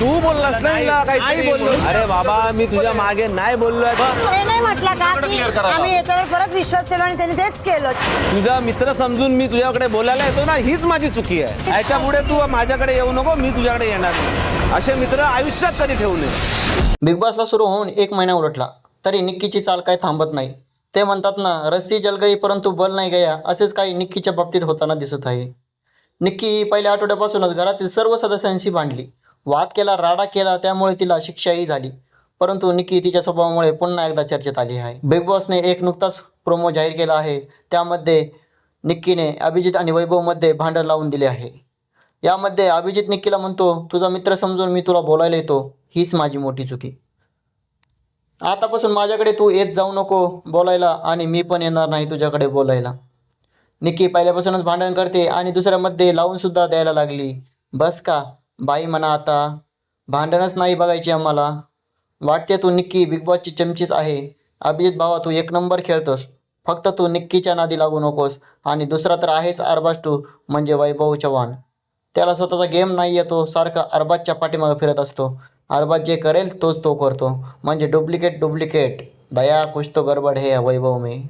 तू बोललास ना हिला काहीतरी बोललो. अरे बाबा मी तुझ्या मागे नाही बोललोय. हे नाही म्हटलं का आम्ही याच्यावर परत विश्वास ठेवला आणि त्यांनी तेच केलं. तुझा मित्र समजून मी तुझ्याकडे बोलायला येतो ना हीच माझी चुकी आहे. याच्यापुढे तू माझ्याकडे येऊ नको मी तुझ्याकडे येणार नाही. असे मित्र आयुष्यात कधी ठेवू नये. बिग बॉसला सुरू होऊन एक महिना उलटला. तरी निक्कीची चाल काय थांबत नाही. ते म्हणतात ना रस्ती जल गई परंतु बल नाही गया असेच काही निक्कीच्या बाबतीत होताना दिसत आहे. निक्की ही पहिल्या आठवड्यापासूनच घरातील सर्व सदस्यांशी भांडली. वाद केला राडा केला त्यामुळे तिला शिक्षाही झाली. परंतु निक्की तिच्या स्वभावामुळे पुन्हा एकदा चर्चेत आली आहे. बिग बॉसने एक नुकताच प्रोमो जाहीर केला आहे. त्यामध्ये निक्कीने अभिजित आणि वैभवमध्ये भांडण लावून दिले आहे. यामध्ये अभिजित निक्कीला म्हणतो तुझा मित्र समजून मी तुला बोलायला येतो. हीच माझी मोठी चुकी. आतापासून माझ्याकडे तू येत जाऊ नको बोलायला आणि मी पण येणार नाही तुझ्याकडे बोलायला. निक्की पहिल्यापासूनच भांडण करते आणि दुसऱ्यामध्ये लावून सुद्धा द्यायला लागली. बस का? बाई म्हणा आता भांडणच नाही बघायची आम्हाला. वाटते तू निक्की बिग बॉसची चमचीच आहे. अभिजित भावा तू एक नंबर खेळतोस. फक्त तू निक्कीच्या नादी लागू नकोस. आणि दुसरा तर आहेच अरबाज म्हणजे वैभव चव्हाण. त्याला स्वतःचा गेम नाही येतो सारखा अरबाजच्या पाठीमागे फिरत असतो. अरबाज जे करेल तोच तो करतो. म्हणजे डुप्लिकेट डुप्लिकेट दया कुछ तो गडबड हे वैभव मी.